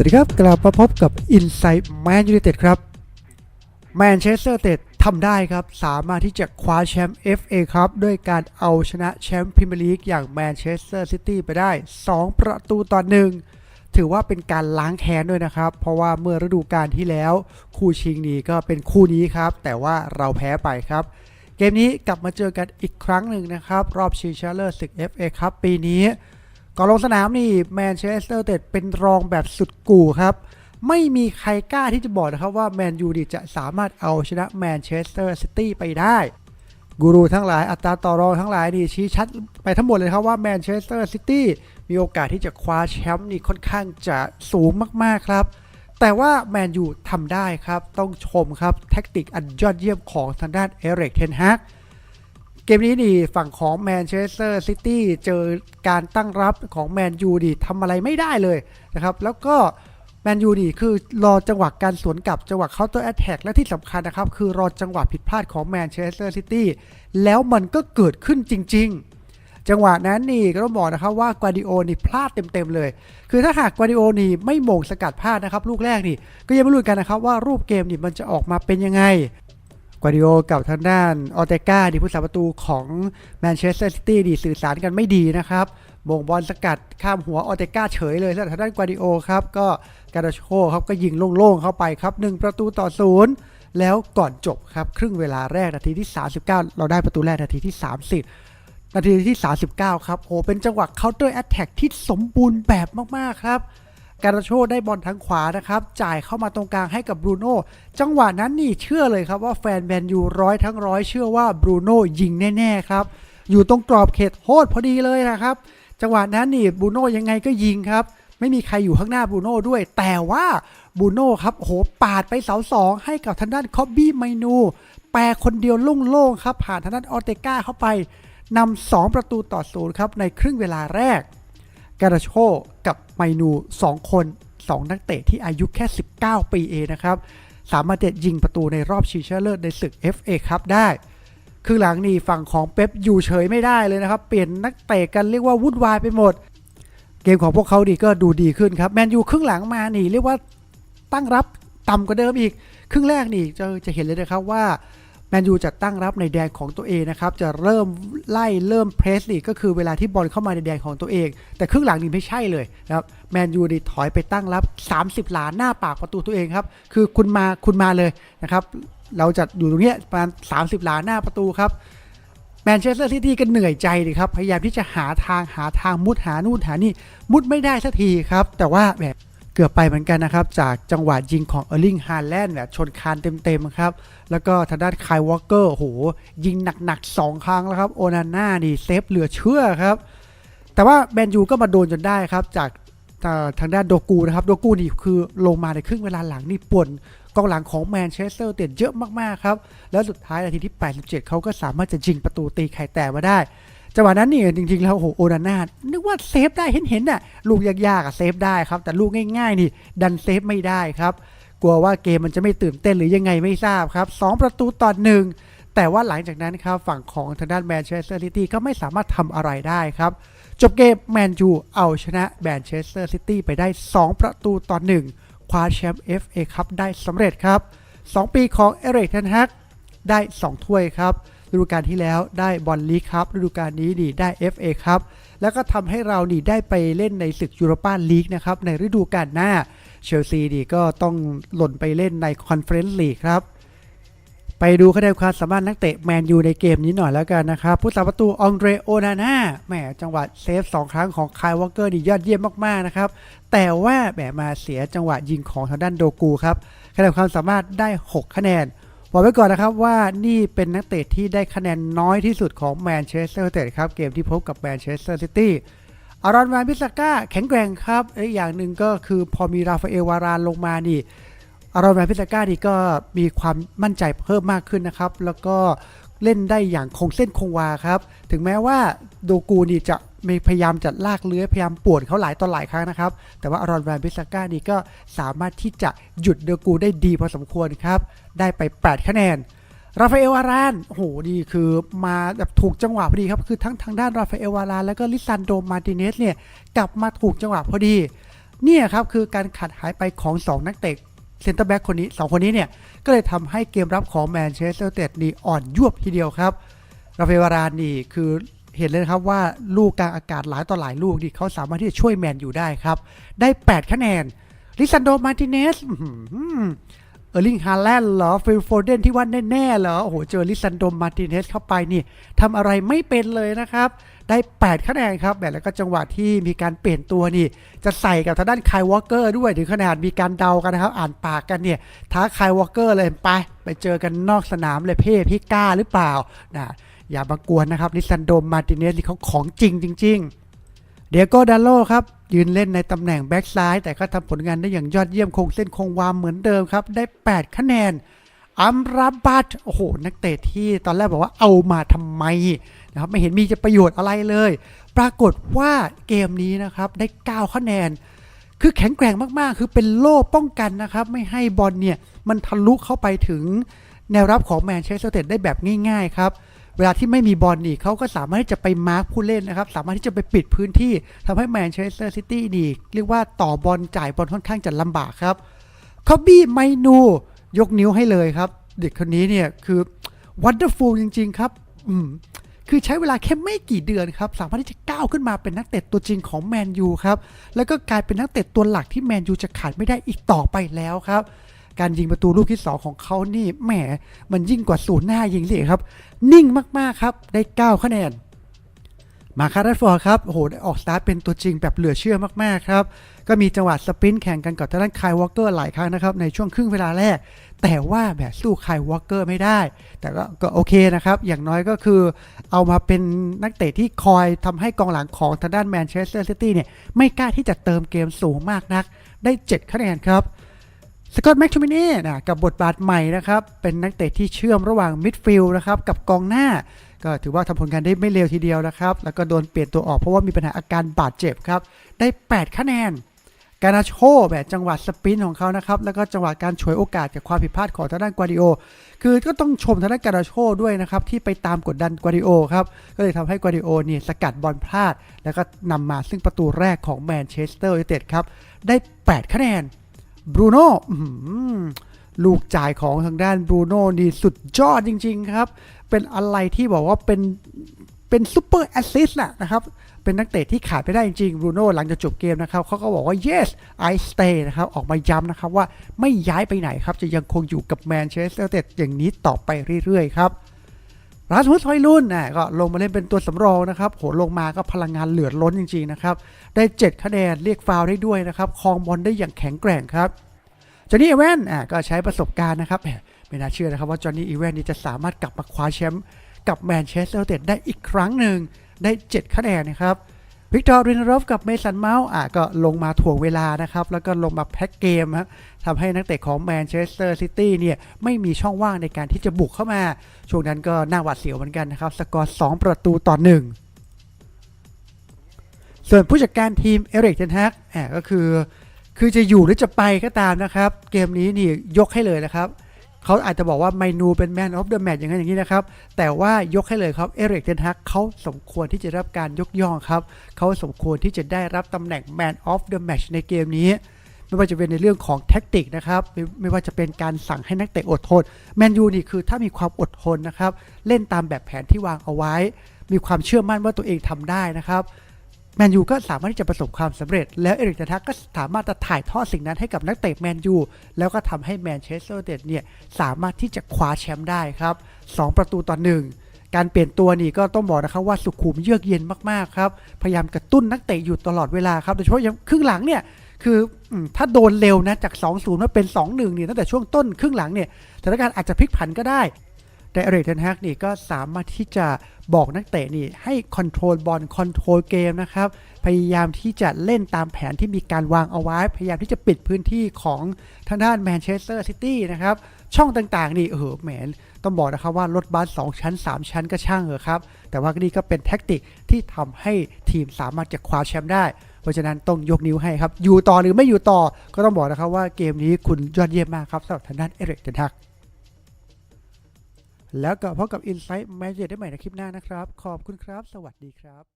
วัสดีครับ กลับมาพบกับ Inside Man United ครับแมนเชสเตอร์เต็ดทำได้ครับ สามารถที่จะคว้าแชมป์ FA ครับด้วยการเอาชนะแชมป์พรีเมียร์ลีกอย่างแมนเชสเตอร์ซิตี้ไปได้ 2 ประตูต่อหนึ่งถือว่าเป็นการล้างแค้นด้วยนะครับ เพราะว่าเมื่อฤดูกาลที่แล้ว คู่ชิงนี้ก็เป็นคู่นี้ครับ แต่ว่าเราแพ้ไปครับ เกมนี้กลับมาเจอกันอีกครั้งหนึ่งนะครับ รอบชิงชนะเลิศศึก FA ครับปีนี้ ก่อนลงสนามนี่แมนเชสเตอร์เต็ดเป็นรองแบบสุดกู่ครับ ไม่มีใครกล้าที่จะบอกนะครับว่าแมนยูดีจะสามารถเอาชนะแมนเชสเตอร์ซิตี้ไปได้ กูรูทั้งหลายอัตราต่อรองทั้งหลายนี่ชี้ชัดไปทั้งหมดเลยครับว่าแมนเชสเตอร์ซิตี้มีโอกาสที่จะคว้าแชมป์นี่ค่อนข้างจะสูงมากๆครับ แต่ว่าแมนยูทำได้ครับ ต้องชมครับแท็กติกอันยอดเยี่ยมของทางด้านเอริกเทนฮาก กมนี้นี่ฝั่งของแมนเชสเตอร์ซิตี้เจอการตั้งรับของแมนยูดีทำอะไรไม่ได้เลยนะครับ แล้วก็แมนยูนี่คือรอจังหวะการสวนกลับจังหวะเคาน์เตอร์แอตแทกและที่สำคัญนะครับ คือรอจังหวะผิดพลาดของแมนเชสเตอร์ซิตี้แล้วมันก็เกิดขึ้นจริง ๆ จังหวะนั้นนี่ก็ต้องบอกนะครับว่ากวาดิโอนี่พลาดเต็มๆเลย คือถ้าหากกวาดิโอนี่ไม่โหม่งสกัดพลาดนะครับ ลูกแรกนี่ก็ยังไม่รู้กันนะครับว่ารูปเกมนี่มันจะออกมาเป็นยังไง กวาดิโอกับทางด้านออเตกาดีผู้สาประตูของแมนเชสเตอร์ซิตี้ดีสื่อสารกันไม่ดีนะครับมงบอลสกัดข้ามหัวออเตกาเฉยเลยแล้วทางด้านกวาดิโอครับก็การาโชครับก็ยิงโล่งๆเข้าไปครับ 1 ประตูต่อศูนย์แล้วก่อนจบครับ ครึ่งเวลาแรกนาทีที่ 39 เราได้ประตูแรกนาทีที่ 30 นาทีที่ 39 ครับโอ้เป็นจังหวะเคาน์เตอร์แอตแทกที่สมบูรณ์แบบมากๆครับ การาโชได้บอลทางขวานะครับ จ่ายเข้ามาตรงกลางให้กับบรูโน่จังหวะนั้นนี่เชื่อเลยครับว่าแฟนแมนยูร้อยทั้งร้อยเชื่อว่าบรูโน่ยิงแน่ๆครับ อยู่ตรงกรอบเขตโทษพอดีเลยนะครับ จังหวะนั้นนี่บรูโน่ยังไงก็ยิงครับ ไม่มีใครอยู่ข้างหน้าบรูโน่ด้วย แต่ว่าบรูโน่ครับโหปาดไปเสาสองให้กับทางด้านคอบบี้ไมนู แปรคนเดียวโล่งๆครับผ่านทางด้านออเตก้าเข้าไปนำสองประตูต่อศูนย์ครับในครึ่งเวลาแรก การาโชกับไมนู 2 คน 2 นักเตะที่อายุแค่ 19 ปีเองนะครับ สามารถจะยิงประตูในรอบชิงชนะเลิศในศึก FA ครับได้ คือหลังนี้ฝั่งของเป๊ปอยู่เฉยไม่ได้เลยนะครับ เปลี่ยนนักเตะกันเรียกว่าวุ่นวายไปหมด เกมของพวกเขาดีก็ดูดีขึ้นครับแมนยูครึ่งหลังมานี่เรียกว่าตั้งรับต่ำกว่าเดิมอีก ครึ่งแรกนี่จะจะเห็นเลยนะครับว่า แมนยูจะตั้งรับในแดนของตัวเองนะครับ จะเริ่มไล่เริ่มเพรสนี่ก็คือเวลาที่บอลเข้ามาในแดนของตัวเอง แต่ครึ่งหลังนี่ไม่ใช่เลยนะครับแมนยูนี่ถอยไปตั้งรับ 30 หลาหน้าปากประตูตัวเองครับ คือคุณมาคุณมาเลยนะครับ เราจะอยู่ตรงเนี้ยประมาณ 30 หลาหน้าประตูครับแมนเชสเตอร์ซิตี้ก็เหนื่อยใจดีครับ พยายามที่จะหาทางหาทางมุดหานู่นหานี่ มุดไม่ได้สักทีครับ แต่ว่าแบบ เกือบไปเหมือนกันนะครับ จากจังหวะยิงของเออร์ลิงฮาแลนด์แบบชนคานเต็มๆครับ แล้วก็ทางด้านคายวอลเกอร์โหยิงหนักๆ 2 ครั้งแล้วครับโอนาน่านี่เซฟเหลือเชื่อครับ แต่ว่าแมนยูก็มาโดนจนได้ครับ จากทางด้านโดกูนะครับโดกูนี่คือลงมาในครึ่งเวลาหลังนี่ป่วนกองหลังของแมนเชสเตอร์เต็ดเยอะมากๆครับ แล้วสุดท้ายนาทีที่ 87 เขาก็สามารถจะยิงประตูตีไข่แตกมาได้ จังหวะนั้นนี่จริงๆแล้วโอ้โหโอนาน่านึกว่าเซฟได้เห็นๆน่ะลูกยากๆอะเซฟได้ครับ แต่ลูกง่ายๆนี่ดันเซฟไม่ได้ครับ กลัวว่าเกมมันจะไม่ตื่นเต้นหรือยังไงไม่ทราบครับ 2 ประตูต่อหนึ่งแต่ว่าหลังจากนั้นครับฝั่งของทางด้านแมนเชสเตอร์ซิตี้ก็ไม่สามารถทำอะไรได้ครับจบเกมแมนยูเอาชนะแมนเชสเตอร์ซิตี้ไปได้ 2 ประตูต่อหนึ่งคว้าแชมป์ FA ครับได้สำเร็จครับ 2 ปีของเอริกเทนฮักได้ 2 ถ้วยครับ ฤดูกาลที่แล้วได้บอลลีกครับฤดูกาลนี้ดีได้ FA ครับแล้วก็ทำให้เรานี่ได้ไปเล่นในศึกยูโรปาลีกนะครับในฤดูกาลหน้าเชลซีดีก็ต้องหล่นไปเล่นในคอนเฟอเรนซ์ลีกครับไปดูคะแนนความสามารถนักเตะแมนยูในเกมนี้หน่อยแล้วกันนะครับ ผู้สาประตูองเดรโอนาน่าแหมจังหวะเซฟ 2 ครั้งของคายวอลเกอร์นี่ยอดเยี่ยมมากๆนะครับ แต่ว่าแหมมาเสียจังหวะยิงของทางด้านโดกูครับคะแนนความสามารถได้ 6 คะแนน บอกไว้ก่อนนะครับว่านี่เป็นนักเตะที่ได้คะแนนน้อยที่สุดของแมนเชสเตอร์ยูไนเต็ดครับเกมที่พบกับแมนเชสเตอร์ซิตี้อารอนแวนพิสก้าแข็งแกร่งครับอีกอย่างหนึ่งก็คือพอมีราฟาเอลวารานลงมานี่อารอนแวนพิสก้านี่ก็มีความมั่นใจเพิ่มมากขึ้นนะครับ แล้วก็เล่นได้อย่างคงเส้นคงวาครับ ถึงแม้ว่าโดกูนี่จะ มีพยายามจะลากเลื้อยพยายามปวนเขาหลายต่อหลายครั้งนะครับ แต่ว่าอารอนแวนพิสก้านี่ก็สามารถที่จะหยุดโดอกูได้ดีพอสมควรครับ ได้ไป 8 คะแนนราฟาเอลวารานโอ้โหนี่คือมาแบบถูกจังหวะพอดีครับ คือทั้งทางด้านราฟาเอลวารานแล้วก็ลิซันโดมาร์ติเนสเนี่ยกลับมาถูกจังหวะพอดี เนี่ยครับคือการขาดหายไปของ 2 นักเตะเซนเตอร์แบ็กคนนี้ 2 คนนี้เนี่ย ก็เลยทำให้เกมรับของแมนเชสเตอร์ยูไนเต็ดนี่อ่อนยวบทีเดียวครับ ราฟาเอลวารานนี่คือ เห็นเลยครับว่าลูกกลางอากาศหลายต่อหลายลูกนี่เขาสามารถที่จะช่วยแมนอยู่ได้ครับ ได้ 8 คะแนนลิซันโดมาร์ติเนสเออร์ลิงฮาแลนด์เหรอฟิลโฟเดนที่ว่าแน่ๆเหรอโอ้โหเจอลิซันโดมาร์ติเนสเข้าไปนี่ทำอะไรไม่เป็นเลยนะครับ ได้ 8 คะแนนครับแบบแล้วก็จังหวะที่มีการเปลี่ยนตัวนี่ จะใส่กับทางด้านคายวอลเกอร์ด้วยถึงขนาดมีการเดากันนะครับ อ่านปากกันเนี่ยท้าคายวอลเกอร์เลยไป ไปเจอกันนอกสนามเลยเพ่พี่กล้าหรือเปล่านะ อย่ามากวนนะครับลิซันโดมาร์ติเนสนี่เขาของจริงจริง ๆ เดียโก้ดาโลครับ ยืนเล่นในตำแหน่งแบ็กซ้าย แต่ก็ทำผลงานได้อย่างยอดเยี่ยมคงเส้นคงวามเหมือนเดิมครับ ได้ 8 คะแนนอัมราบัตโอ้โห นักเตะที่ตอนแรกบอกว่าเอามาทำไมนะครับไม่เห็นมีจะประโยชน์อะไรเลย ปรากฏว่าเกมนี้นะครับได้ 9 คะแนน คือแข็งแกร่งมากๆ คือเป็นโล่ป้องกันนะครับ ไม่ให้บอลเนี่ย มันทะลุเข้าไปถึงแนวรับของแมนเชสเตอร์ยูไนเต็ดได้แบบง่าย ๆ ครับ เวลาที่ไม่มีบอลนี่เขาก็สามารถที่จะไปมาร์คผู้เล่นนะครับ สามารถที่จะไปปิดพื้นที่ทำให้แมนเชสเตอร์ซิตี้นี่เรียกว่าต่อบอลจ่ายบอลค่อนข้างจะลำบากครับคอบบี้ไมนูยกนิ้วให้เลยครับ เด็กคนนี้เนี่ยคือวันเดอร์ฟูลจริง ๆ ครับ อืมคือใช้เวลาแค่ไม่กี่เดือนครับ สามารถที่จะก้าวขึ้นมาเป็นนักเตะตัวจริงของแมนยูครับ แล้วก็กลายเป็นนักเตะตัวหลักที่แมนยูจะขาดไม่ได้อีกต่อไปแล้วครับ การยิงประตูลูกที่2ของเขานี่แหมมันยิ่งกว่าศูนย์หน้ายิงเลยครับ นิ่งมากๆครับได้ 9 คะแนน มาคาร์ดฟอร์ครับโหได้ออกสตาร์ทเป็นตัวจริงแบบเหลือเชื่อมากๆครับ ก็มีจังหวะสปรินต์แข่งกันกับทางด้านคายวอลเกอร์หลายครั้งนะครับในช่วงครึ่งเวลาแรก แต่ว่าแบบสู้คายวอลเกอร์ไม่ได้ แต่ก็ก็โอเคนะครับ อย่างน้อยก็คือเอามาเป็นนักเตะที่คอยทำให้กองหลังของทางด้านแมนเชสเตอร์ซิตี้เนี่ยไม่กล้าที่จะเติมเกมสูงมากนัก ได้ 7 คะแนนครับ สกอตแม็กชูมิเน่นะกับบทบาทใหม่นะครับ เป็นนักเตะที่เชื่อมระหว่างมิดฟิลด์นะครับกับกองหน้า ก็ถือว่าทำผลงานได้ไม่เลวทีเดียวนะครับ แล้วก็โดนเปลี่ยนตัวออกเพราะว่ามีปัญหาอาการบาดเจ็บครับ ได้ 8 คะแนน การนาโชแบบจังหวะสปินของเขานะครับ แล้วก็จังหวะการฉวยโอกาสจากความผิดพลาดของทางด้านกวาดิโอ คือก็ต้องชมทางด้านการนาโชด้วยนะครับที่ไปตามกดดันกวาดิโอครับ ก็เลยทำให้กวาดิโอเนี่ยสกัดบอลพลาด แล้วก็นำมาซึ่งประตูแรกของแมนเชสเตอร์ยูไนเต็ดครับ ได้ 8 คะแนน บรูโน่ลูกจ่ายของทางด้านบรูโน่นี่สุดยอดจริง ๆ ครับ เป็นอะไรที่บอกว่าเป็นเป็นซูเปอร์แอสซิสต์นะครับ เป็นนักเตะที่ขาดไม่ได้จริงๆบรูโน่หลังจากจบเกมนะครับเขาก็บอกว่า yes I stay นะครับ ออกมาย้ำนะครับว่าไม่ย้ายไปไหนครับ จะยังคงอยู่กับแมนเชสเตอร์ยูไนเต็ดอย่างนี้ต่อไปเรื่อยๆ ครับ ราสมุสฮอยลุนนะก็ลงมาเล่นเป็นตัวสำรองนะครับโหลงมาก็พลังงานเหลือล้นจริงๆนะครับ ได้ 7 คะแนนเรียกฟาวล์ได้ด้วยนะครับคลองบอลได้อย่างแข็งแกร่งครับจอห์นนี่อีแวนอะก็ใช้ประสบการณ์นะครับไม่น่าเชื่อนะครับว่าจอห์นนี่อีแวนนี่จะสามารถกลับมาคว้าแชมป์กับแมนเชสเตอร์เต็ดได้อีกครั้งหนึ่งได้ 7 คะแนนนะครับ วิกตอร์รินรอฟกับเมสันเมาส์อะก็ลงมาถ่วงเวลานะครับ แล้วก็ลงมาแพ็กเกมครับทำให้นักเตะของแมนเชสเตอร์ซิตี้เนี่ย ไม่มีช่องว่างในการที่จะบุกเข้ามา ช่วงนั้นก็น่าหวาดเสียวเหมือนกันนะครับ สกอร์ 2 ประตูต่อ 1 ส่วนผู้จัดการทีมเอริกเทนฮักอะก็คือ คือจะอยู่หรือจะไปก็ตามนะครับ เกมนี้นี่ยกให้เลยนะครับ เขาอาจจะบอกว่าไมนูเป็นแมนออฟเดอะแมตช์อย่างนั้นอย่างนี้นะครับ แต่ว่ายกให้เลยครับ เอริกเทนฮักเขาสมควรที่จะรับการยกย่องครับเขาสมควรที่จะได้รับตำแหน่งแมนออฟเดอะแมตช์ในเกมนี้ไม่ว่าจะเป็นในเรื่องของแท็กติกนะครับไมไม่ว่าจะเป็นการสั่งให้นักเตะอดทนแมนยูนี่คือถ้ามีความอดทนนะครับ เล่นตามแบบแผนที่วางเอาไว้ มีความเชื่อมั่นว่าตัวเองทำได้นะครับ แมนยูก็สามารถที่จะประสบความสำเร็จ แล้วเอริกเทนฮักก็สามารถจะถ่ายทอดสิ่งนั้นให้กับนักเตะแมนยูแล้วก็ทำให้แมนเชสเตอร์ยูไนเต็ดเนี่ยสามารถที่จะคว้าแชมป์ได้ครับ 2 ประตูต่อหนึ่งการเปลี่ยนตัวนี่ก็ต้องบอกนะครับว่าสุขุมเยือกเย็นมากๆครับพยายามกระตุ้นนักเตะอยู่ตลอดเวลาครับโดยเฉพาะย่างครึ่งหลังเนี่ยคืออถ้าโดนเร็วนะจาก 2-0มาเป็น 2-1เนี่ยตั้งแต่ช่วงต้นครึ่งหลังเนี่ยสถานการณ์อาจจะพลิกผันก็ได้ แต่เอริกเทนฮักนี่ก็สามารถที่จะ บอกนักเตะนี่ให้คอนโทรลบอลคอนโทรลเกมนะครับ พยายามที่จะเล่นตามแผนที่มีการวางเอาไว้ พยายามที่จะปิดพื้นที่ของทางด้านแมนเชสเตอร์ซิตี้นะครับ ช่องต่างๆ นี่เออแหมต้องบอกนะครับว่ารถบัส2ชั้น 3 ชั้นก็ช่างเหอะครับ แต่ว่านี่ก็เป็นแท็กติกที่ทำให้ทีมสามารถจะคว้าแชมป์ได้ เพราะฉะนั้นต้องยกนิ้วให้ครับ อยู่ต่อหรือไม่อยู่ต่อก็ต้องบอกนะครับว่าเกมนี้คุณยอดเยี่ยมมากครับสำหรับทางด้านเอริกเทนฮัก แล้วก็พบกับ Insight แม g ได้ใหม่ในคลิปหน้านะครับ ขอบคุณครับ สวัสดีครับ